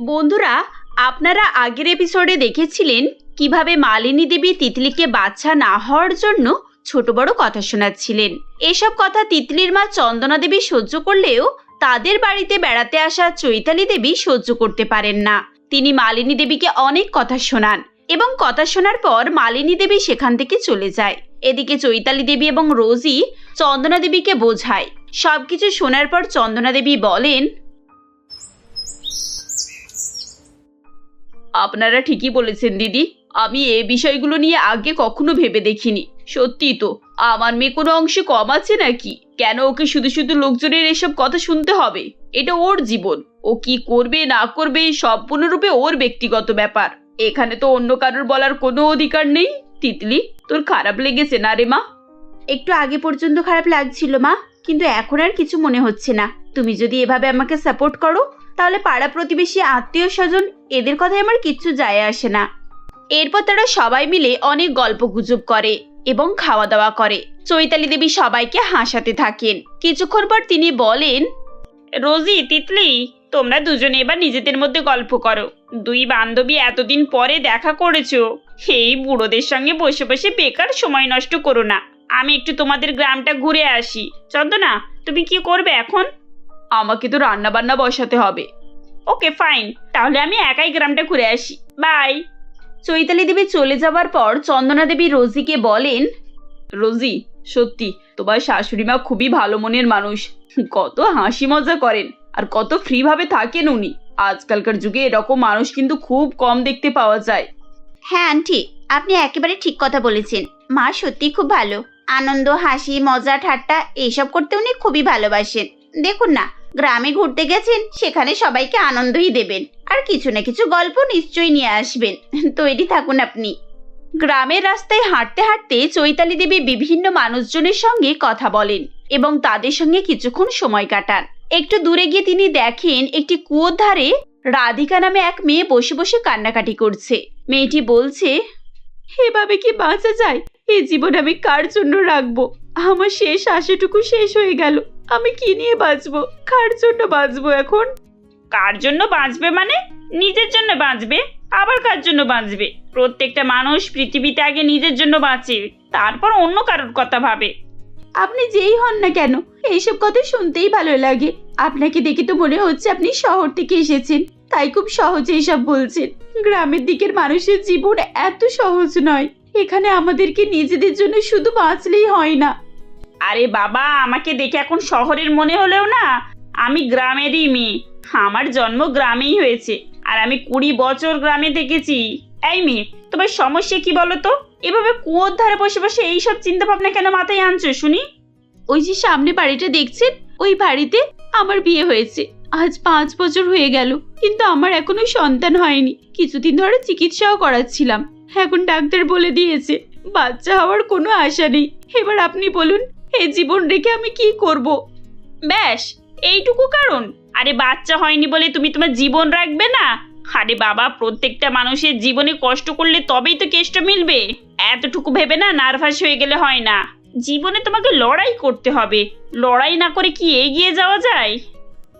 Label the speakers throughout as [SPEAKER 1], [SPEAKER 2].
[SPEAKER 1] বন্ধুরা, আপনারা আগের এপিসোডে দেখেছিলেন কীভাবে মালিনী দেবী তিতলিকে বাচ্চা না হওয়ার জন্য ছোট বড় কথা শোনাচ্ছিলেন। এসব কথা তিতলির মা চন্দনা দেবী সহ্য করলেও তাদের বাড়িতে বেড়াতে আসা চৈতালি দেবী সহ্য করতে পারেন না। তিনি মালিনী দেবীকে অনেক কথা শোনান এবং কথা শোনার পর মালিনী দেবী সেখান থেকে চলে যায়। এদিকে চৈতালি দেবী এবং রোজি চন্দনা দেবীকে বোঝায়। সবকিছু শোনার পর চন্দনা দেবী বলেন আপনারা ঠিকই বলেছেন, দিদি। আমি এ বিষয়গুলো নিয়ে আগে কখনো ভেবে দেখিনি। সত্যি তো, আমার মেয়ে কোনো অংশে কম আছে নাকি? কেন ওকে শুধু শুধু লোকজনের এসব কথা শুনতে হবে? এটা ওর জীবন। ও কি করবে, না করবে সম্পূর্ণরূপে ওর ব্যক্তিগত ব্যাপার। এখানে তো অন্য কারোর বলার কোনো অধিকার নেই। তিতলি, তোর খারাপ লেগেছে না রে মা? একটু আগে পর্যন্ত খারাপ লাগছিল মা, কিন্তু এখন আর কিছু মনে হচ্ছে না। তুমি যদি এভাবে আমাকে সাপোর্ট করো তাহলে পাড়া প্রতিবেশী আত্মীয় স্বজন, এদের কথায় আমার কিচ্ছু যায় আসে না। এরপর তারা সবাই মিলে অনেক গল্প গুজব করে এবং খাওয়া দাওয়া করে। চৈতালি দেবী সবাইকে হাসাতে থাকেন। কিছুক্ষণ পর তিনি বলেন, রোজি, তিতলি, তোমরা দুজনে এবার নিজেদের মধ্যে গল্প করো। দুই বান্ধবী এতদিন পরে দেখা করেছ। এই বুড়োদের সঙ্গে বসে বসে বেকার সময় নষ্ট করো না। আমি একটু তোমাদের গ্রামটা ঘুরে আসি। চন্দনা, তুমি কি করবে এখন? আমাকে তো রান্না বান্না বসাতে হবে। ওকে ফাইন তাহলে আমি একাই গ্রামটা ঘুরে আসি। বাই চৈতালি দেবী চলে যাওয়ার পর চন্দনা দেবী রোজিকে বলেন, রোজি, সত্যি, তোমার শাশুড়ি মা খুবই ভালো মনের মানুষ। কত হাসি মজা করেন আর কত ফ্রি ভাবে থাকেন উনি। আজকালকার যুগে এরকম মানুষ কিন্তু খুব কম দেখতে পাওয়া যায়।
[SPEAKER 2] হ্যাঁ আন্টি, আপনি একেবারে ঠিক কথা বলেছেন। মা সত্যি খুব ভালো। আনন্দ, হাসি, মজা, ঠাট্টা এইসব করতে উনি খুবই ভালোবাসেন। দেখুন না গ্রামে ঘুরতে গেছেন, সেখানে সবাইকে আনন্দই দেবেন। আর কিছু না কিছু গল্প নিশ্চয়ই নিয়ে আসবেন। তৈরি থাকুন আপনি।
[SPEAKER 1] গ্রামের রাস্তায় হাঁটতে হাঁটতে চৈতালি দেবী বিভিন্ন মানুষজনের সঙ্গে কথা বলেন এবং তাদের সঙ্গে কিছুক্ষণ সময় কাটান। একটু দূরে গিয়ে তিনি দেখেন একটি কুয়োর ধারে রাধিকা নামে এক মেয়ে বসে বসে কান্নাকাটি করছে। মেয়েটি বলছে, এভাবে কি বাঁচা যায়? এই জীবন আমি কার জন্য রাখব? আমার শেষ আশাটুকু শেষ হয়ে গেল। আমি কি নিয়ে বাঁচবো? কার জন্য বাঁচবো এখন? কার জন্য বাঁচবে মানে? নিজের জন্য বাঁচবে আবার কার জন্য বাঁচবে? প্রত্যেকটা মানুষ পৃথিবীতে আগে নিজের জন্য বাঁচে তারপর অন্য কারোর কথা ভাবে। আপনি যেই হন না কেন এইসব কথা শুনতেই ভালো লাগে। আপনাকে দেখে তো মনে হচ্ছে আপনি শহর থেকে এসেছেন তাই খুব সহজে এসব বলছেন। গ্রামের দিকের মানুষের জীবন এত সহজ নয়। এখানে আমাদেরকে নিজেদের জন্য শুধু বাঁচলেই হয় না। আরে বাবা আমাকে দেখে এখন শহরের মনে হলেও না আমি গ্রামেরই মেয়ে। আমার জন্ম গ্রামেই হয়েছে আর আমি কুড়ি বছর গ্রামে থেকেছি। এই মেয়ে তোমার সমস্যা কি বলো তো এভাবে কুয়োর ধারে বসে বসে এইসব চিন্তা ভাবনা কেন মাথায় আনছো শুনি? ওই যে সামনে বাড়িটা দেখছেন ওই বাড়িতে আমার বিয়ে হয়েছে। আজ পাঁচ বছর হয়ে গেল কিন্তু আমার এখনও সন্তান হয়নি। কিছুদিন ধরে চিকিৎসাও করাচ্ছিলাম। এখন ডাক্তার বলে দিয়েছে বাচ্চা হওয়ার কোনো আশা নেই। এবার আপনি বলুন এই জীবন রেখে আমি কি করব? ব্যাস এইটুকু কারণ। আরে বাচ্চা হয়নি বলে তুমি তোমার জীবন রাখবে না? আরে বাবা প্রত্যেকটা মানুষের জীবনে কষ্ট করলে তবেই তো কেষ্ট মিলবে। এতটুকু ভেবে না নার্ভাস হয়ে গেলে হয় না। জীবনে তোমাকে লড়াই করতে হবে। লড়াই না করে কি এগিয়ে যাওয়া যায়?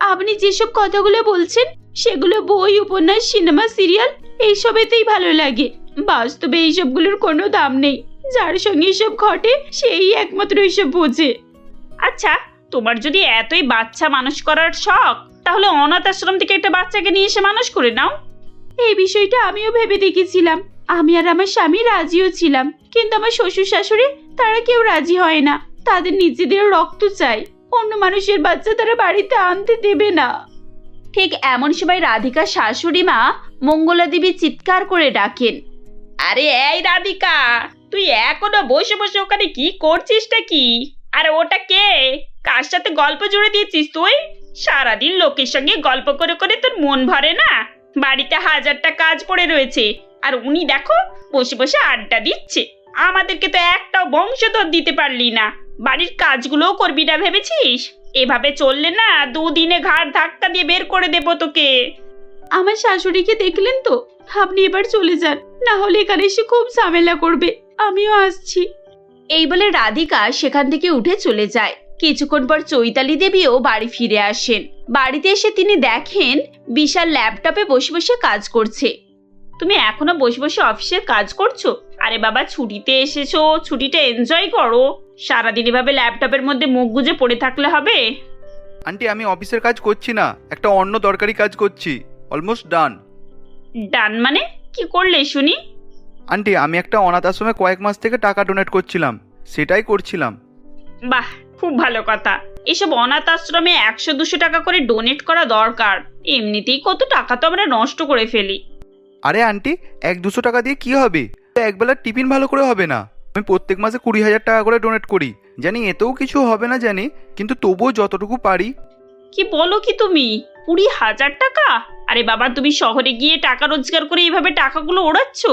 [SPEAKER 1] আপনি যেসব কথাগুলো বলছেন সেগুলো বই উপন্যাস সিনেমা সিরিয়াল এইসবেতেই ভালো লাগে। বাস্তবে এইসবগুলোর কোনো দাম নেই। যার সঙ্গে এসব ঘটে, সেই একমাত্র এসব বোঝে। আচ্ছা তোমার যদি এতই বাচ্চা মানুষ করার শখ, তাহলে অনাথ আশ্রম থেকে একটা বাচ্চাকে নিয়ে এসে মানুষ করে নাও। এই বিষয়টা আমিও ভেবে দেখেছিলাম। আমি আর আমার স্বামী রাজিও ছিলাম। কিন্তু আমার শ্বশুর শাশুড়ি, তারা কেউ রাজি হয় না। তাদের নিজেদের রক্ত চাই। অন্য মানুষের বাচ্চা তারা বাড়িতে আনতে দেবে না। ঠিক এমন সময় রাধিকা শাশুড়ি মা মঙ্গলা দেবী চিৎকার করে ডাকেন। আরে এই রাধিকা, তুই এখনও বসে বসে ওখানে কি করছিসটা কি? আর ওটা কে? কার সাথে গল্প জুড়ে দিয়েছিস তুই? সারাদিন লোকের সঙ্গে গল্প করে করে তোর মন ভরে না? বাড়িতে হাজারটা কাজ পড়ে রয়েছে, আর উনি দেখো বসে বসে আড্ডা দিচ্ছে। আমাদেরকে তো একটাও বংশধর দিতে পারলি না। বাড়ির কাজগুলোও করবি না ভেবেছিস? এভাবে চললে না দুদিনে ঘাড় ধাক্কা দিয়ে বের করে দেবো তোকে। আমার শাশুড়িকে দেখলেন তো? আপনি এবার চলে যান। না হলে এখানে এসে খুব ঝামেলা করবে। আমিও আসছি। এই বলে রাধিকা সেখান থেকে উঠে চলে যায়। কিছুক্ষণ পর চৈতালি দেবীও বাড়ি ফিরে আসেন। বাড়িতে এসে তিনি দেখেন বিশাল ল্যাপটপে বসে বসে কাজ করছে। তুমি এখনও বসে বসে অফিসের কাজ করছ? আরে বাবা ছুটিতে এসেছ ছুটিটা এনজয় করো। সারাদিন এভাবে ল্যাপটপের মধ্যে মুখ গুজে পড়ে থাকলে হবে?
[SPEAKER 3] আন্টি আমি অফিসের কাজ করছি না। একটা অন্য দরকারি কাজ করছি। অলমোস্ট ডান
[SPEAKER 1] ডান মানে? কি করলে শুনি?
[SPEAKER 3] আন্টি আমি একটা অনাথ আশ্রমে কয়েক মাস থেকে টাকা ডোনেট করছিলাম। সেটাই করছিলাম।
[SPEAKER 1] বাহ খুব ভালো কথা। এসব অনাথ আশ্রমে একশো দুশো টাকা করে ডোনেট করা দরকার। এমনিতেই কত টাকা তো আমরা নষ্ট করে ফেলি।
[SPEAKER 3] আরে আন্টি এক দুশো টাকা দিয়ে কি হবে? একবেলা টিফিন ভালো করে হবে না। আমি প্রত্যেক মাসে কুড়ি হাজার টাকা করে ডোনেট করি। জানি এতেও কিছু হবে না জানি কিন্তু তবুও যতটুকু পারি।
[SPEAKER 1] কি বলো কি তুমি? কুড়ি হাজার টাকা? আরে বাবা তুমি শহরে গিয়ে টাকা রোজগার করে এইভাবে টাকাগুলো ওড়াচ্ছ?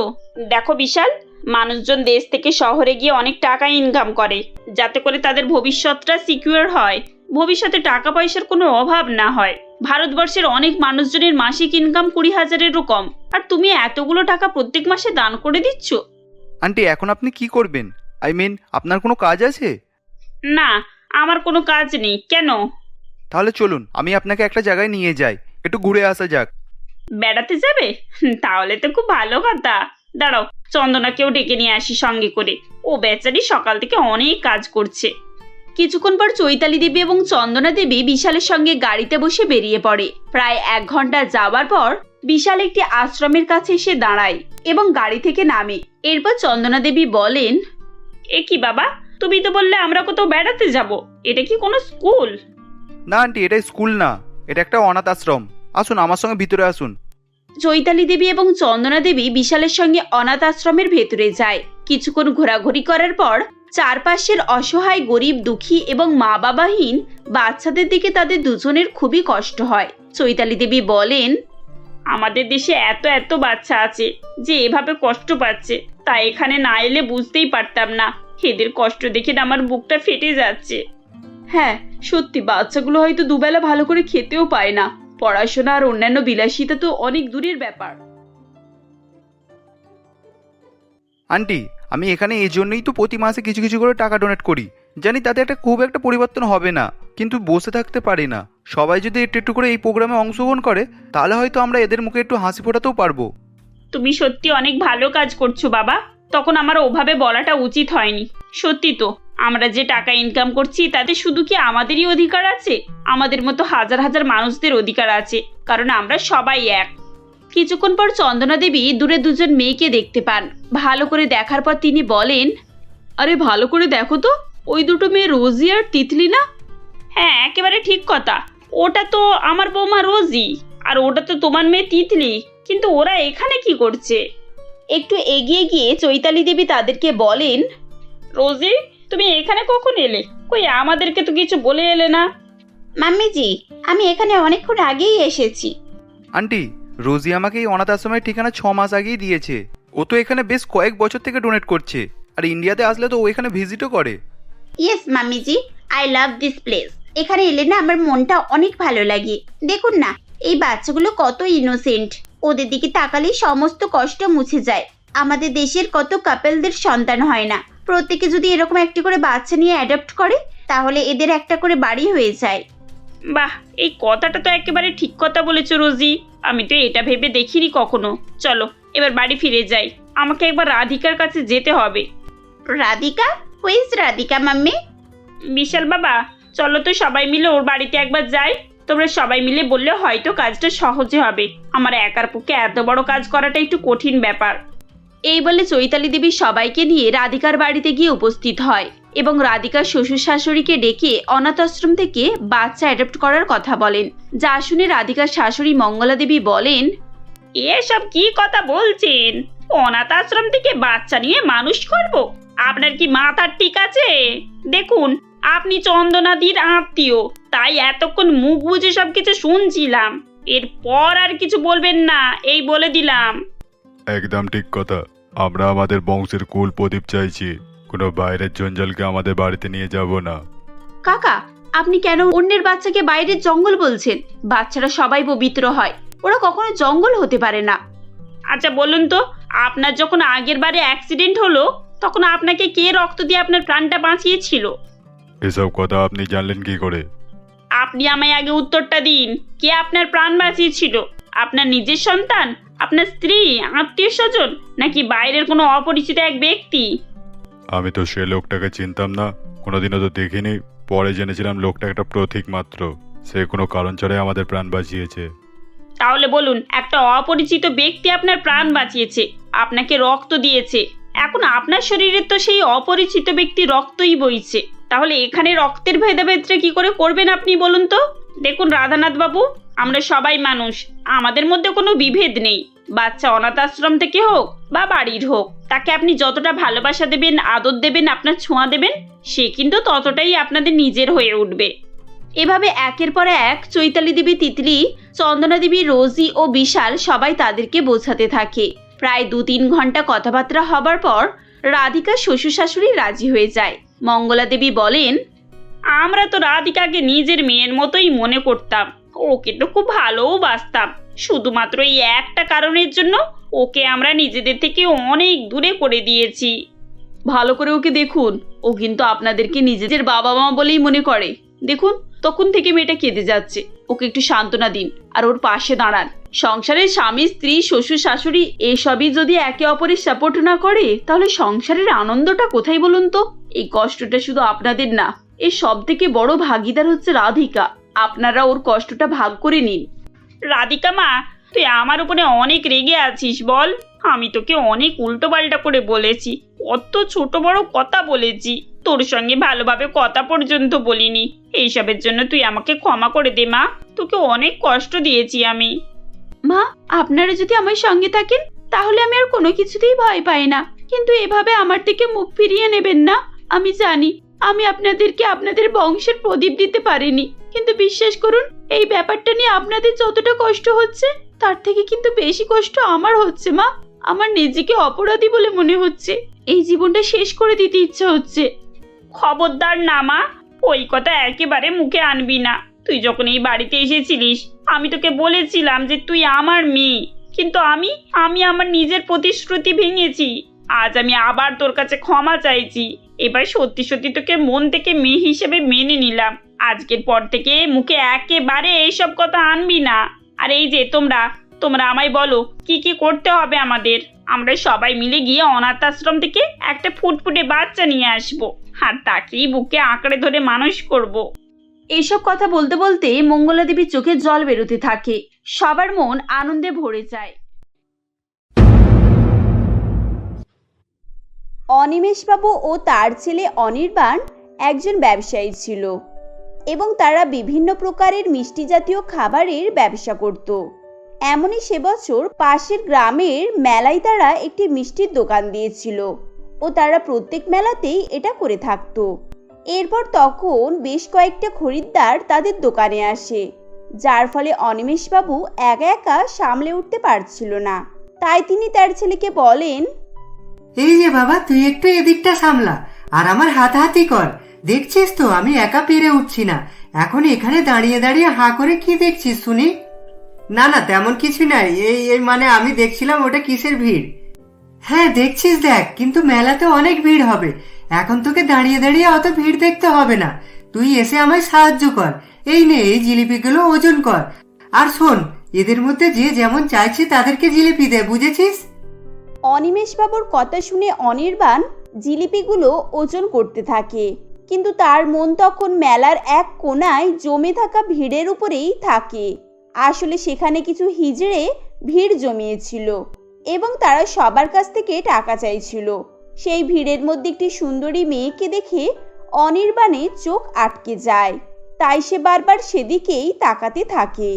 [SPEAKER 1] দেখো বিশাল মানুষজন দেশ থেকে শহরে গিয়ে অনেক টাকা ইনকাম করে যাতে করে তাদের ভবিষ্যৎটা সিকিউর হয়। ভবিষ্যতে টাকা পয়সার কোনো অভাব না হয়। ভারতবর্ষের অনেক মানুষজনের মাসিক ইনকাম কুড়ি হাজারেরও কম। আর তুমি এতগুলো টাকা প্রত্যেক মাসে দান করে দিচ্ছ?
[SPEAKER 3] আন্টি এখন আপনি কি করবেন? আই মিন আপনার কোনো কাজ আছে?
[SPEAKER 1] না আমার কোনো কাজ নেই। কেন?
[SPEAKER 3] তাহলে চলুন আমি আপনাকে একটা জায়গায় নিয়ে যাই। একটু ঘুরে আসা যাক।
[SPEAKER 1] বেড়াতে যাবে? তাহলে তো খুব ভালো কথা। দাঁড়াও চন্দনাকেও ডেকে নিয়ে আসি সঙ্গে করে। ও বেচারি সকাল থেকে অনেক কাজ করছে। কিছুক্ষণ পর চৈতালি দেবী এবং চন্দনা দেবী বিশালের সঙ্গে গাড়িতে বসে বেরিয়ে পড়ে। প্রায় এক ঘণ্টা যাওয়ার পর বিশাল একটি আশ্রমের কাছে এসে দাঁড়ায় এবং গাড়ি থেকে নামে। এরপর চন্দনা দেবী বলেন এ কি বাবা তুমি তো বললে আমরা কোথাও বেড়াতে যাব। এটা কি কোনো স্কুল?
[SPEAKER 3] না আন্টি এটা স্কুল না। এটা একটা অনাথ আশ্রম। আসুন, আমার সঙ্গে ভিতরে আসুন।
[SPEAKER 1] চৈতালি দেবী এবং চন্দনা দেবী বিশালের সঙ্গে অনাথ আশ্রমের ভেতরে যায়। কিছুক্ষণ ঘোরাঘুরি করার পর চারপাশের অসহায়, গরিব, দুঃখী এবং মা বাবাহীন বাচ্চাদের দিকে তাদের দুজনের খুবই কষ্ট হয়। চৈতালি দেবী বলেন, আমাদের দেশে এত এত বাচ্চা আছে যে এভাবে কষ্ট পাচ্ছে। তাই এখানে না এলে বুঝতেই পারতাম না। এদের কষ্ট দেখে আমার বুকটা ফেটে যাচ্ছে। হ্যাঁ সত্যি বাচ্চাগুলো হয়তো দুবেলা ভালো করে খেতেও পায় না। পড়াশোনা আর অন্যান্য বিলাসিতা তো অনেক দূরের ব্যাপার।
[SPEAKER 3] আন্টি আমি এখানে এই জন্যই তো প্রতি মাসে কিছু কিছু করে টাকা ডোনেট করি। জানি তাতে একটা খুব একটা পরিবর্তন হবে না কিন্তু বসে থাকতে পারি না। সবাই যদি একটু একটু করে এই প্রোগ্রামে অংশগ্রহণ করে তাহলে হয়তো আমরা এদের মুখে একটু হাসি ফোটাতেও পারব।
[SPEAKER 1] তুমি সত্যি অনেক ভালো কাজ করছ বাবা। তখন আমার ওভাবে বলাটা উচিত হয়নি। সত্যি তো আমরা যে টাকা ইনকাম করছি, তাতে শুধু কি আমাদেরই অধিকার আছে? আমাদের মতো হাজার হাজার মানুষদের অধিকার আছে, কারণ আমরা সবাই এক। কিছুক্ষণ পর চন্দনা দেবী দূরে দুজন মেয়েকে দেখতে পান। ভালো করে দেখার পর তিনি বলেন, আরে, ভালো করে দেখো তো, ওই দুটো মেয়ে রোজি আর তিতলি না? হ্যাঁ একেবারে ঠিক কথা। ওটা তো আমার বৌমা রোজি আর ওটা তো তোমার মেয়ে তিতলি। কিন্তু ওরা এখানে কি করছে? একটু এগিয়ে গিয়ে চৈতালি দেবী তাদেরকে বলেন রোজি তুমি এখানে কখন এলে? কই আমাদেরকে তো কিছু বলে এলে না।
[SPEAKER 2] মাম্মিজি আমি এখানে অনেকক্ষণ আগেই এসেছি।
[SPEAKER 3] আন্টি রোজি আমাকে এই অনাথ আশ্রমের ঠিকানা ছ মাস আগেই দিয়েছে। ও তো এখানে বেশ কয়েক বছর থেকে ডোনেট করছে। আর ইন্ডিয়াতে আসলে তো ও এখানে ভিজিটও করে।
[SPEAKER 2] ইয়েস মাম্মিজি আই লাভ দিস প্লেস এখানে এলে না আমার মনটা অনেক ভালো লাগে। দেখুন না এই বাচ্চাগুলো কত ইনোসেন্ট ওদের দিকে তাকালেই সমস্ত কষ্ট মুছে যায়। আমাদের দেশের কত কাপেলদের সন্তান হয় না। প্রত্যেকে যদি এরকম একটি করে বাচ্চা নিয়ে অ্যাডাপ্ট করে তাহলে এদের একটা করে বাড়ি হয়ে যায়।
[SPEAKER 1] বাহ এই কথাটা তো একেবারে ঠিক কথা বলেছ রোজি। আমি তো এটা ভেবে দেখিনি কখনো। চলো এবার বাড়ি ফিরে যাই। আমাকে একবার রাধিকার কাছে যেতে হবে।
[SPEAKER 2] রাধিকা? Who's Radhika mummy?
[SPEAKER 1] বিশাল বাবা চলো তো সবাই মিলে ওর বাড়িতে একবার যাই। তোমরা সবাই মিলে বললে হয়তো কাজটা সহজে হবে। আমার একার পক্ষে এত বড় কাজ করাটা একটু কঠিন ব্যাপার। এই বলে চৈতালি দেবী সবাইকে নিয়ে রাধিকার বাড়িতে গিয়ে উপস্থিত হয় এবং রাধিকার শ্বশুর শাশুড়িকে ডেকে অনাথ আশ্রম থেকে বাচ্চা অ্যাডপ্ট করার কথা বলেন। যা শুনে রাধিকার শাশুড়ি মঙ্গলা দেবী বলেন, এসব কি কথা বলছেন? অনাথ আশ্রম থেকে বাচ্চা নিয়ে মানুষ করব? আপনার কি মাথার ঠিক আছে? দেখুন, আপনি চন্দনাদির আত্মীয়, তাই এতক্ষণ মুখ বুঝে সব কিছু শুনছিলাম। এরপর আর কিছু বলবেন না, এই বলে দিলাম।
[SPEAKER 4] একদম ঠিক কথা। আমরা আমাদের বংশের কুল প্রদীপ চাইছি। কোনো বাইরের জঞ্জালকে আমাদের বাড়িতে নিয়ে যাব না।
[SPEAKER 1] কাকা আপনি কেন অন্যের বাচ্চাকে বাইরের জঙ্গল বলছেন? বাচ্চারা সবাই পবিত্র হয়। ওরা কখনো জঙ্গল হতে পারে না। আচ্ছা বলুন তো আপনার যখন আগের বারে অ্যাক্সিডেন্ট হলো তখন আপনাকে কে রক্ত দিয়ে আপনার প্রাণটা বাঁচিয়েছিল?
[SPEAKER 4] এসব কথা আপনি জানলেন কি করে?
[SPEAKER 1] আপনি আমায় আগে উত্তরটা দিন। কে আপনার প্রাণ বাঁচিয়েছিল? আপনার নিজের সন্তান? আপনার স্ত্রী আত্মীয় স্বজন নাকি বাইরের কোনো অপরিচিত এক ব্যক্তি?
[SPEAKER 4] আমি তো সে লোকটাকে চিনতাম না কোনোদিনও তো দেখিনি। পরে জেনেছিলাম লোকটা একটা প্রতীক মাত্র সে কোনো কারণ ছাড়াই আমাদের প্রাণ বাঁচিয়েছে।
[SPEAKER 1] তাহলে বলুন একটা অপরিচিত ব্যক্তি আপনার প্রাণ বাঁচিয়েছে আপনাকে রক্ত দিয়েছে। এখন আপনার শরীরে তো সেই অপরিচিত ব্যক্তি রক্তই বইছে। তাহলে এখানে রক্তের ভেদাভেদটা কি করে করবেন আপনি বলুন তো? দেখুন রাধানাথ বাবু আমরা সবাই মানুষ আমাদের মধ্যে কোনো বিভেদ নেই। বাচ্চা অনাথ আশ্রম থেকে হোক বা বাড়ির হোক, তাকে আপনি যতটা ভালোবাসা দেবেন, আদর দেবেন, আপনার ছোঁয়া দেবেন, সে কিন্তু ততটাই আপনাদের নিজের হয়ে উঠবে।
[SPEAKER 2] এভাবে একের পর এক চৈতালি দেবী তিতলি, চন্দনা দেবী রোজি ও বিশাল সবাই তাদেরকে বোঝাতে থাকে। প্রায় দু তিন ঘণ্টা কথাবার্তা হবার পর রাধিকা শ্বশুর শাশুড়ি রাজি হয়ে যায়। মঙ্গলা দেবী বলেন,
[SPEAKER 1] আমরা তো রাধিকাকে নিজের মেয়ের মতোই মনে করতাম। ওকে তো খুব ভালোও বাসতাম শুধুমাত্র এই একটা কারণের জন্য ওকে আমরা নিজেদের থেকে অনেক দূরে করে দিয়েছি।
[SPEAKER 2] ভালো করে ওকে দেখুন। ও কিন্তু আপনাদেরকে নিজেদের বাবা মা বলেই মনে করে। দেখুন, তখন থেকে মেয়েটা কেঁদে যাচ্ছে। ওকে একটু সান্ত্বনা দিন আর ওর পাশে দাঁড়ান। সংসারের স্বামী, স্ত্রী, শ্বশুর, শাশুড়ি এসবই যদি একে অপরের সাপোর্ট না করে, তাহলে সংসারের আনন্দটা কোথায় বলুন তো? এই কষ্টটা শুধু আপনাদের না, এর সব থেকে বড় ভাগিদার হচ্ছে রাধিকা। আপনারা ওর কষ্টটা ভাগ করে নিন।
[SPEAKER 1] রাধিকা মা, তুই আমার উপরে অনেক রেগে আছিস বল। আমি তোকে অনেক উল্টো পাল্টা করে বলেছি কত ছোট বড় কথা বলেছি। তোর সঙ্গে ভালোভাবে কথা পর্যন্ত বলিনি। এইসবের জন্য তুই আমাকে ক্ষমা করে দে মা। তোকে অনেক কষ্ট দিয়েছি আমি।
[SPEAKER 2] মা, আপনারা যদি আমার সঙ্গে থাকেন, তাহলে আমি আর কোনো কিছুতেই ভয় পাই না। কিন্তু এভাবে আমার থেকে মুখ ফিরিয়ে নেবেন না। আমি জানি আমি আপনাদেরকে আপনাদের বংশের প্রদীপ দিতে পারিনি। কিন্তু বিশ্বাস করুন, এই ব্যাপারটা নিয়ে আপনাদের যতটা কষ্ট হচ্ছে, তার থেকে কিন্তু বেশি কষ্ট আমার হচ্ছে, মা। আমার নিজেকে অপরাধী বলে মনে হচ্ছে। এই জীবনটা শেষ করে দিতে ইচ্ছা হচ্ছে।
[SPEAKER 1] খবরদার না, মা। ওই কথা একেবারে মুখে আনবি না। তুই যখন এই বাড়িতে এসেছিলিস, আমি তোকে বলেছিলাম যে তুই আমার মেয়ে। কিন্তু আমি আমি আমার নিজের প্রতিশ্রুতি ভেঙেছি। আজ আমি আবার তোর কাছে ক্ষমা চাইছি। এবার সত্যি সত্যি তোকে মন থেকে মেয়ে হিসেবে মেনে নিলাম। আজকের পর থেকে মুখে একেবারে এইসব কথা আনবি না। আর এই যে তোমরা তোমরা আমায় বলো, কি কি করতে হবে আমাদের? আমরা সবাই মিলে গিয়ে অনাথ আশ্রম থেকে একটা ফুটফুটে বাচ্চা নিয়ে আসব। আর তাকেই বুকে আঁকড়ে ধরে মানুষ করব।
[SPEAKER 2] এইসব কথা বলতে বলতে মঙ্গলা দেবীর চোখে জল বেরোতে থাকে। সবার মন আনন্দে ভরে যায়। অনিমেষবাবু ও তার ছেলে অনির্বাণ একজন ব্যবসায়ী ছিল এবং তারা বিভিন্ন প্রকারের মিষ্টি জাতীয় খাবারের ব্যবসা করত। এমনই সে বছর পাশের গ্রামের মেলায় তারা একটি মিষ্টির দোকান দিয়েছিল ও তারা প্রত্যেক মেলাতেই এটা করে থাকতো। এরপর তখন বেশ কয়েকটা খরিদ্দার তাদের দোকানে আসে, যার ফলে অনিমেষবাবু একা একা সামলে উঠতে পারছিল না। তাই তিনি তার ছেলেকে বলেন
[SPEAKER 5] এই যে বাবা, তুই একটু এদিকটা সামলা। আর আমার হাতাহাতি কর। দেখছিস তো, আমি একা পেরে উঠছি না। এখন এখানে দাঁড়িয়ে দাঁড়িয়ে হাঁ করে কি দেখছিস শুনি? না না, তেমন কিছু নাই। এই এই মানে আমি দেখছিলাম ওটা কিসের ভিড়? হ্যাঁ দেখছিস দেখ, কিন্তু মেলাতে অনেক ভিড় হবে। এখন তোকে দাঁড়িয়ে দাঁড়িয়ে অত ভিড় দেখতে হবে না। তুই এসে আমায় সাহায্য কর। এই নে, এই জিলিপিগুলো ওজন কর। আর শোন, এদের মধ্যে যে যেমন চাইছে তাদেরকে জিলিপি দে, বুঝেছিস?
[SPEAKER 2] অনিমেষবাবুর কথা শুনে অনির্বাণ জিলিপিগুলো ওজন করতে থাকে। কিন্তু তার মন তখন মেলার এক কোনায় জমে থাকা ভিড়ের উপরেই থাকে। আসলে সেখানে কিছু হিজড়ে ভিড় জমিয়েছিল এবং তারা সবার কাছ থেকে টাকা চাইছিল। সেই ভিড়ের মধ্যে একটি সুন্দরী মেয়েকে দেখে অনির্বাণে চোখ আটকে যায়। তাই সে বারবার সেদিকেই তাকাতে থাকে।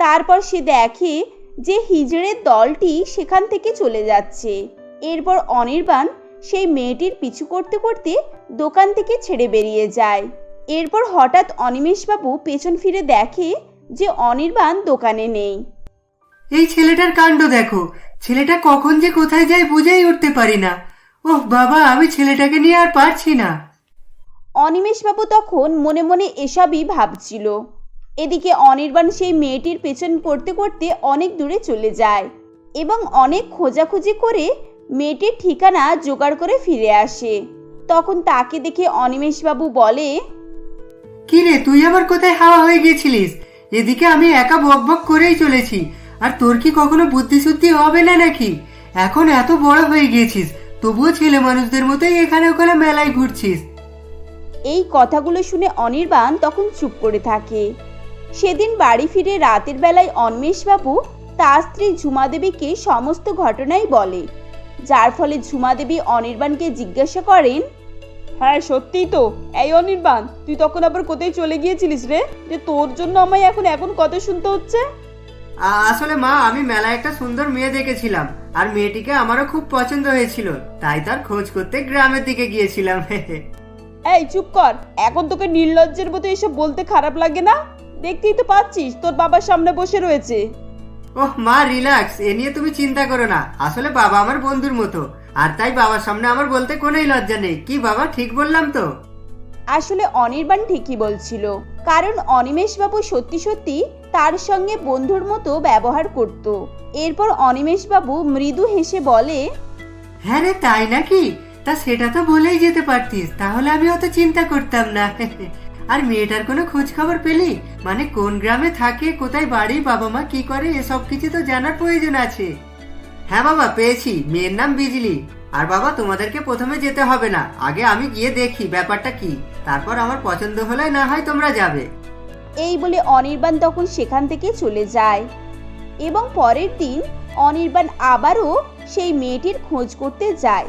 [SPEAKER 2] তারপর সে দেখে যে হিজড়ের দলটি সেখান থেকে চলে যাচ্ছে। এরপর অনির্বাণ সেই মেয়েটির পিছু করতে করতে দোকান থেকে ছেড়ে বেরিয়ে যায়। এরপর হঠাৎ অনিমেষবাবু পেছন ফিরে দেখে যে অনির্বাণ দোকানে নেই।
[SPEAKER 5] এই ছেলেটার কাণ্ড দেখো। ছেলেটা কখন যে কোথায় যায় বুঝেই উঠতে পারি না। ওহ বাবা আমি ছেলেটাকে নিয়ে আর পারছি না।
[SPEAKER 2] অনিমেষবাবু তখন মনে মনে এসবই ভাবছিল। এদিকে অনির্বাণ সেই মেয়েটির পেছন করতে করতে অনেক দূরে চলে যায় এবং অনেক খোঁজাখুঁজি করে মেয়েটির ঠিকানা জোগাড় করে ফিরে আসে। তখন তাকে দেখে অনিমেষবাবু বলে
[SPEAKER 5] কি রে তুই আবার কোথায় হাওয়া হয়ে গেছিলিস? এদিকে আমি একা বক বক করেই চলেছি। আর তোর কি কখনো বুদ্ধি শুদ্ধি হবে না নাকি? এখন এত বড় হয়ে গেছিস তবুও ছেলে মানুষদের মতোই এখানে ওখানে মেলায় ঘুরছিস।
[SPEAKER 2] এই কথাগুলো শুনে অনির্বাণ তখন চুপ করে থাকে। সেদিন বাড়ি ফিরে রাতের বেলায় অন্মেষবাবু তার স্ত্রী ঝুমা দেবীকে সমস্ত ঘটনাই বলে। যার ফলে ঝুমা দেবী অনির্বাণকে জিজ্ঞাসা করেন হ্যাঁ সত্যিই তো। এই অনির্বাণ তুই তখন আবার কোথায় চলে গিয়েছিলিস রে? যে তোর জন্য আমায় এখন এখন কথা শুনতে হচ্ছে?
[SPEAKER 5] আসলে মা আমি মেলায় একটা সুন্দর মেয়ে দেখেছিলাম আর মেয়েটিকে আমারও খুব পছন্দ হয়েছিল। তাই তার খোঁজ করতে গ্রামের দিকে গিয়েছিলাম।
[SPEAKER 2] এই চুপ কর। এখন তোকে নির্লজ্জের মতো এসব বলতে খারাপ লাগে না? দেখতেই তো পাচ্ছিস তোর বাবার সামনে বসে রয়েছে।
[SPEAKER 5] ওহ মা রিল্যাক্স এ নিয়ে তুমি চিন্তা করো না। আসলে বাবা আমার বন্ধুর মতো। আর তাই বাবার সামনে আমার বলতে কোনোই লজ্জা নেই। কি বাবা ঠিক বললাম তো?
[SPEAKER 2] আসলে অনির্বাণ ঠিকই বলছিল। কারণ অনিমেষবাবু সত্যি সত্যি তার সঙ্গে বন্ধুর মতো ব্যবহার করত। এরপর অনিমেষবাবু মৃদু হেসে বলে
[SPEAKER 5] হ্যাঁ রে তাই নাকি? তা সেটা তো বলেই যেতে পারতিস। তাহলে আমি অত চিন্তা করতাম না। আর মেয়েটার কোনো খোঁজ খবর পেলি? মানে কোন গ্রামে থাকে, কোথায় বাড়ি, বাবা মা কি করে, এসব কিছু তো জানার প্রয়োজন আছে। হ্যাঁ বাবা, পেয়েছি, মেয়ের নাম বিজলি। আর বাবা, তোমাদেরকে প্রথমে যেতে হবে না, আগে আমি গিয়ে দেখি ব্যাপারটা কি। তারপর আমার পছন্দ হলে না হয় তোমরা যাবে।
[SPEAKER 2] এই বলে অনির্বাণ তখন সেখান থেকে চলে যায়। এবং পরের দিন অনির্বাণ আবারও সেই মেয়েটির খোঁজ করতে যায়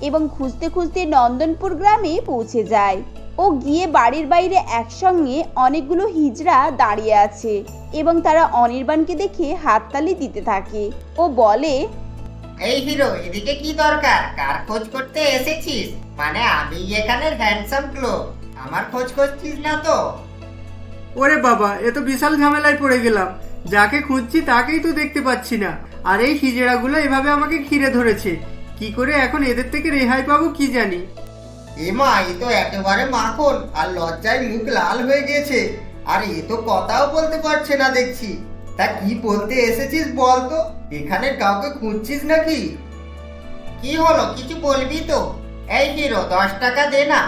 [SPEAKER 2] এবং খুঁজতে খুঁজতে নন্দনপুর গ্রামে পৌঁছে যায়। ও গিয়ে বাড়ির বাইরে একসঙ্গে অনেকগুলো হিজড়া দাঁড়িয়ে আছে এবং তারা অনির্বাণকে দেখে হাততালি দিতে থাকে। ও বলে
[SPEAKER 6] এই হিরো এদিকে কি দরকার? কার খোঁজ করতে এসেছিস? মানে আমি এখানে হ্যান্ডসাম গ্লো আমার খোঁজ করছিস না তো?
[SPEAKER 5] ওরে বাবা এ তো বিশাল ঝামেলায় পড়ে গেলাম। যাকে খুঁজছি তাকেই তো দেখতে পাচ্ছি না। আর এই হিজড়াগুলো এভাবে আমাকে ঘিরে ধরেছে। কি করে এখন এদের থেকে রেহাই পাবো কি জানি?
[SPEAKER 6] এমা এ তো একেবারে মাখন আর লজ্জায় মুখ লাল হয়ে গেছে। আর এ তো কথাও বলতে পারছে না দেখছি। তা কি বলতে এসেছিস বল তো এখানে কাউকে খুঁজছিস নাকি? কি হলো কিছু বলবি তো? এই হিরো দশ টাকা দে না।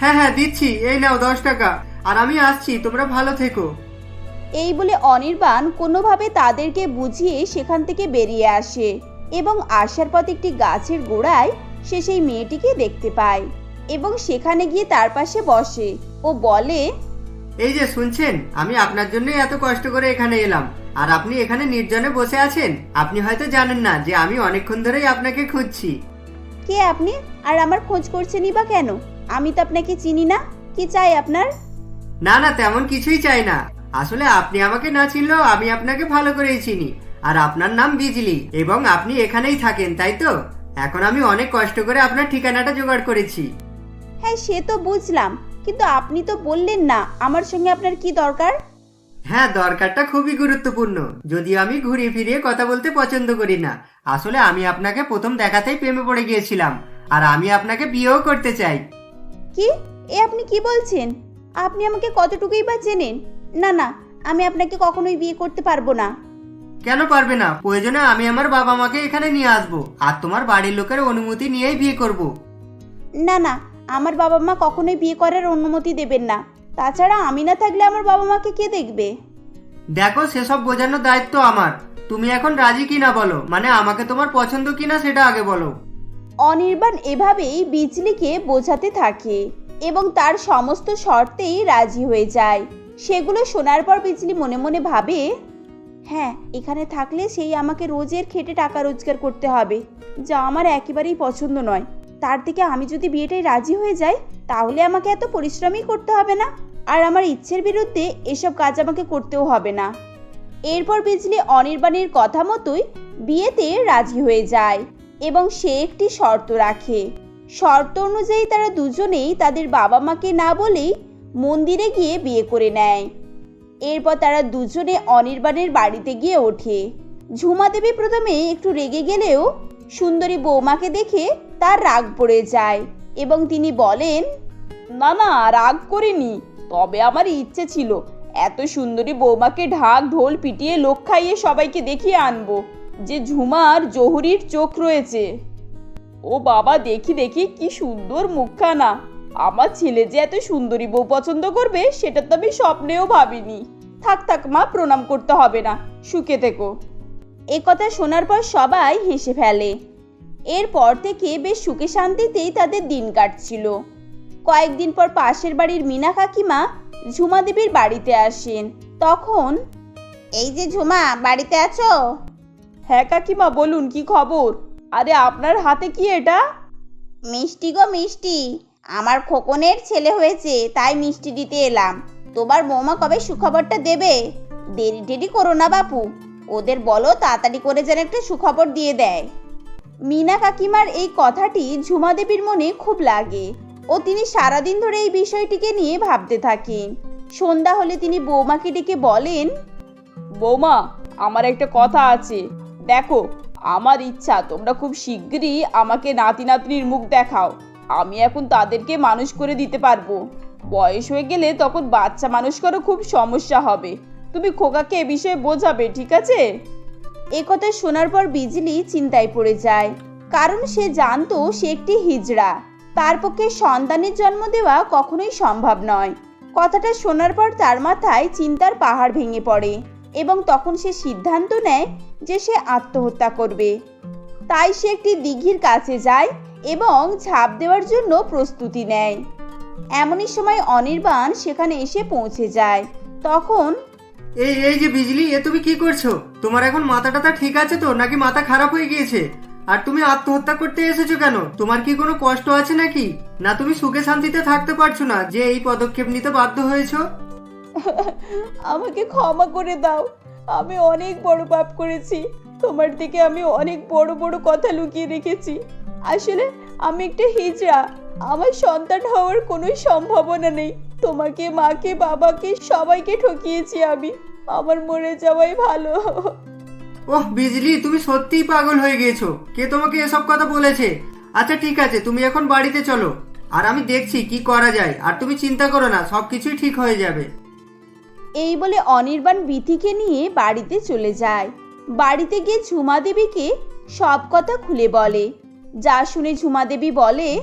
[SPEAKER 5] হ্যাঁ হ্যাঁ দিচ্ছি এই নাও দশ টাকা। আর আমি আসছি তোমরা ভালো থেকো।
[SPEAKER 2] এই বলে অনির্বাণ কোনোভাবে তাদেরকে বুঝিয়ে সেখান থেকে বেরিয়ে আসে। এবং আসার পথ একটি গাছের গোড়ায় সে সেই মেয়েটিকে দেখতে পায় এবং সেখানে গিয়ে তার পাশে বসে। ও বলে
[SPEAKER 5] এই যে শুনছেন আমি আপনার জন্যই এত কষ্ট করে এখানে এলাম। আর আপনি এখানে নির্জনে বসে আছেন। আপনি হয়তো জানেন না যে আমি অনেকক্ষণ ধরেই আপনাকে খুঁজছি।
[SPEAKER 2] কে আপনি? আর আমার খোঁজ করছেনই বা কেন? আমি তো আপনাকে চিনি না। কি চাই আপনার?
[SPEAKER 5] না না তেমন কিছুই চাই না। আসলে আপনি আমাকে না চিনলেও আমি আপনাকে ভালো করেই চিনি। আর আপনার নাম বিজলি এবং আপনি এখানেই থাকেন তাই তো? এখন আমি অনেক কষ্ট করে আপনার ঠিকানাটা জোগাড় করেছি।
[SPEAKER 2] হ্যাঁ সে তো বুঝলাম। কিন্তু আপনি তো বললেন না আমার সঙ্গে আপনার কি দরকার?
[SPEAKER 5] হ্যাঁ দরকারটা খুবই গুরুত্বপূর্ণ। যদিও আমি ঘুরিয়ে ফিরিয়ে কথা বলতে পছন্দ করি না আসলে আমি আপনাকে প্রথম দেখাতেই প্রেমে পড়ে গিয়েছিলাম আর আমি আপনাকে বিয়েও করতে চাই।
[SPEAKER 2] কি? এ আপনি কি বলছেন? আপনি আমাকে কতটুকুই বা চেনেন? না না আমি আপনাকে কখনোই বিয়ে করতে পারব না।
[SPEAKER 5] কেন পারবে না? প্রয়োজনে আমি আমার বাবা মাকে এখানে নিয়ে আসব। আর তোমার বাড়ির লোকের অনুমতি নিয়েই বিয়ে করব।
[SPEAKER 2] না না আমার বাবা মা কখনোই বিয়ে করার অনুমতি দেবেন না। তাছাড়া আমি না থাকলে আমার বাবা মাকে কে দেখবে?
[SPEAKER 5] দেখো সেসব বোঝানোর দায়িত্ব আমার। তুমি এখন রাজি কিনা বলো? মানে আমাকে তোমার পছন্দ কিনা সেটা আগে বলো।
[SPEAKER 2] অনির্বাণ এভাবেই বিজলিকে বোঝাতে থাকে এবং তার সমস্ত শর্তেই রাজি হয়ে যায়। সেগুলো শোনার পর বিজলি মনে মনে ভাবে হ্যাঁ এখানে থাকলে সেই আমাকে রোজের খেটে টাকা রোজগার করতে হবে। যা আমার একেবারেই পছন্দ নয়। তার থেকে আমি যদি বিয়েটাই রাজি হয়ে যাই, তাহলে আমাকে এত পরিশ্রমই করতে হবে না? আর আমার ইচ্ছের বিরুদ্ধে এসব কাজ আমাকে করতেও হবে না। এরপর বিজলি অনির্বাণের কথা মতোই বিয়েতে রাজি হয়ে যায় এবং সে একটি শর্ত রাখে। শর্ত অনুযায়ী তারা দুজনেই তাদের বাবা মাকে না বলেই মন্দিরে গিয়ে বিয়ে করে নেয়। এরপর তারা দুজনে অনির্বাণের বাড়িতে গিয়ে ওঠে। ঝুমা দেবী প্রথমে একটু রেগে গেলেও সুন্দরী বৌমাকে দেখে তার রাগ পড়ে যায় এবং তিনি বলেন, না না, রাগ করিনি, তবে আমার ইচ্ছে ছিল এত সুন্দরী বৌমাকে ঢাক ঢোল পিটিয়ে লোক খাইয়ে সবাইকে দেখিয়ে আনব, যে ঝুমার জহুরির চোখ রয়েছে। ও বাবা, দেখি দেখি, কি সুন্দর মুখখানা। আমার ছেলে যে এত সুন্দরী বউ পছন্দ করবে, সেটা তো আমি স্বপ্নেও ভাবিনি। থাক থাক মা, প্রণাম করতে হবে না। সুখে থেকো। এ কথা শোনার পর সবাই হেসে ফেলে। এরপর থেকে বেশ সুখে শান্তিতেই তাদের দিন কাটছিল। কয়েকদিন পর পাশের বাড়ির মিনা কাকিমা ঝুমা দেবীর বাড়িতে আসেন। তখন,
[SPEAKER 7] এই যে ঝুমা, বাড়িতে আছো?
[SPEAKER 2] হ্যাঁ কাকিমা, বলুন কি খবর? আরে, আপনার হাতে কি এটা?
[SPEAKER 7] মিষ্টি গো মিষ্টি, আমার খোকনের ছেলে হয়েছে, তাই মিষ্টি দিতে এলাম। তোমার বৌমা কবে সুখবরটা দেবে? দেরি টেরি করো না বাপু, ওদের বলো তাড়াতাড়ি করে যেন একটা সুখবর দিয়ে দেয়।
[SPEAKER 2] মিনা কাকিমার এই কথাটি ঝুমা দেবীর মনে খুব লাগে। ও তিনি সারাদিন ধরে এই বিষয়টিকে নিয়ে ভাবতে থাকেন। সন্ধ্যা হলে তিনি বৌমাকে ডেকে বলেন, বৌমা, আমার একটা কথা আছে। দেখো আমার ইচ্ছা, তোমরা খুব শিগগিরই আমাকে নাতি নাতনির মুখ দেখাও। আমি এখন তাদেরকে মানুষ করে দিতে পারব। বয়স হয়ে গেলে তখন বাচ্চা মানুষ করা খুব সমস্যা হবে। তুমি খোকাকে এ বিষয়ে বোঝাবে, ঠিক আছে? এ কথা শোনার পর বিজলি চিন্তায় পড়ে যায়। কারণ সে জানতো সে একটি হিজড়া। তার পক্ষে সন্তানের জন্ম দেওয়া কখনোই সম্ভব নয়। কথাটা শোনার পর তার মাথায় চিন্তার পাহাড় ভেঙে পড়ে। এবং তখন সে সিদ্ধান্ত নেয় যে সে আত্মহত্যা করবে। তাই সে একটি দিঘির কাছে যায় এবং ঝাঁপ দেওয়ার জন্য প্রস্তুতি নেয়। এমনই সময় অনির্বাণ সেখানে এসে পৌঁছে যায়। তখন
[SPEAKER 5] এই এই যে বিজলি, এ তুমি কি করছ? তোমার এখন মাথা টাথা ঠিক আছে তো? নাকি মাথা খারাপ হয়ে গিয়েছে? আর তুমি আত্মহত্যা করতে এসেছ কেন? তোমার কি কোনো কষ্ট আছে নাকি? না তুমি সুখে শান্তিতে থাকতে পারছ না যে এই পদক্ষেপ নিতে বাধ্য হয়েছো?
[SPEAKER 2] আমাকে ক্ষমা করে দাও। আমি অনেক বড় পাপ করেছি। তোমার দিকে আমি অনেক বড় বড় কথা লুকিয়ে রেখেছি। আসলে আমি একটা হিজড়া। আমার সন্তান হওয়ার কোনো সম্ভাবনা নেই। তোমাকে, মাকে, বাবাকে, সবাইকে ঠকিয়েছি আমি। আমার মরে যাওয়াই ভালো।
[SPEAKER 5] ওহ, বিজলি, তুমি সত্যিই পাগল হয়ে গিয়েছো কে তোমাকে এসব কথা বলেছে? আচ্ছা ঠিক আছে, তুমি এখন বাড়িতে চলো। আর আমি দেখছি কি করা যায়। আর তুমি চিন্তা করো না, সবকিছুই ঠিক হয়ে যাবে।
[SPEAKER 2] এই বলে অনির্বাণ বিথিকে নিয়ে বাড়িতে চলে যায়। বাড়িতে গিয়ে ঝুমা দেবীকে সব কথা খুলে বলে। যা শুনে ঝুমা দেবী বলে,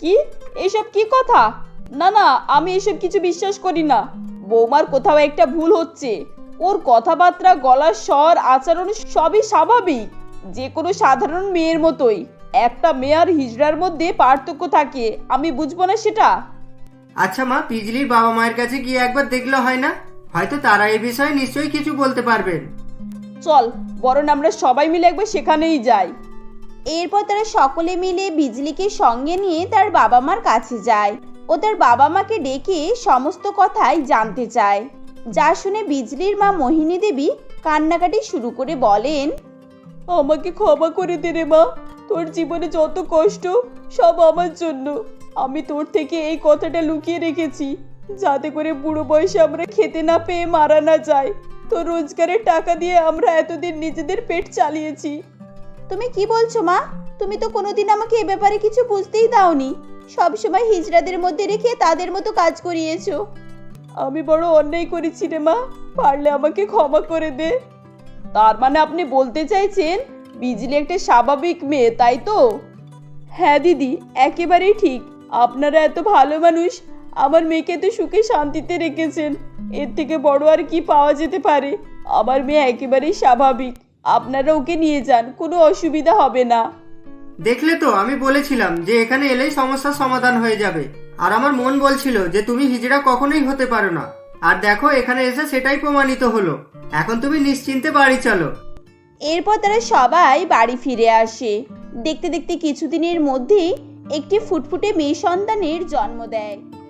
[SPEAKER 2] কি? এসব কি কথা? না না, আমি এসব কিছু বিশ্বাস করি না। বৌমার কোথাও একটা ভুল হচ্ছে। ওর কথাবার্তা, গলার স্বর, আচরণ সবই স্বাভাবিক। যে কোনো সাধারণ মেয়ের মতোই। একটা মেয়ে আর হিজড়ার মধ্যে পার্থক্য থাকে। আমি বুঝব না সেটা?
[SPEAKER 5] আচ্ছা মা বিজলির বাবা মায়ের কাছে গিয়ে একবার দেখলে হয় না? হয়তো তারা এই বিষয়ে নিশ্চয়ই কিছু বলতে পারবেন।
[SPEAKER 2] চল বরং আমরা সবাই মিলে একবার সেখানেই যাই।
[SPEAKER 7] এরপর তারা সকলে মিলে বিজলিকে সঙ্গে নিয়ে তার বাবা মার কাছে যায় ও তার বাবা মাকে ডেকে সমস্ত কথাই জানতে চায়। যা শুনে বিজলির মা মোহিনী দেবী কান্নাকাটি শুরু করে বলেন
[SPEAKER 2] আমাকে ক্ষমা করে দে রে মা তোর জীবনে যত কষ্ট সব আমার জন্য। আমি তোর থেকে এই কথাটা লুকিয়ে রেখেছি যাতে করে বুড়ো বয়সে আমরা খেতে না পেয়ে মারা না যায় তো রোজগারের টাকা দিয়ে আমরা এতদিন নিজেদের পেট চালিয়েছি।
[SPEAKER 7] তুমি কি বলছো মা? তুমি তো কোনোদিন আমাকে এ ব্যাপারে কিছু বুঝতেই দাওনি। সবসময় হিজড়াদের মধ্যে রেখে তাদের মতো কাজ করিয়েছো।
[SPEAKER 2] আমি বড় অন্যায় করেছি রে মা পারলে আমাকে ক্ষমা করে দে। তার মানে আপনি বলতে চাইছেন বিজলি একটা স্বাভাবিক মেয়ে তাই তো? হ্যাঁ দিদি একেবারেই ঠিক। আপনারা এত ভালো মানুষ আমার মেয়েকে তো সুখে শান্তিতে রেখেছেন এর থেকে বড় আর কি পাওয়া যেতে পারে? আমার মেয়ে একেবারেই স্বাভাবিক আপনারা ওকে নিয়ে যান কোনো অসুবিধা হবে না।
[SPEAKER 5] দেখলে তো আমি বলেছিলাম যে এখানে এলেই সমস্যার সমাধান হয়ে যাবে। আর আমার মন বলছিল যে তুমি হিজড়া কখনোই হতে পারো না। আর দেখো এখানে এসে সেটাই প্রমাণিত হলো। এখন তুমি নিশ্চিন্তে বাড়ি চলো।
[SPEAKER 2] এরপর তারা সবাই বাড়ি ফিরে আসে। দেখতে দেখতে কিছুদিনের মধ্যেই একটি ফুটফুটে মেয়ে সন্তানের জন্ম দেয়।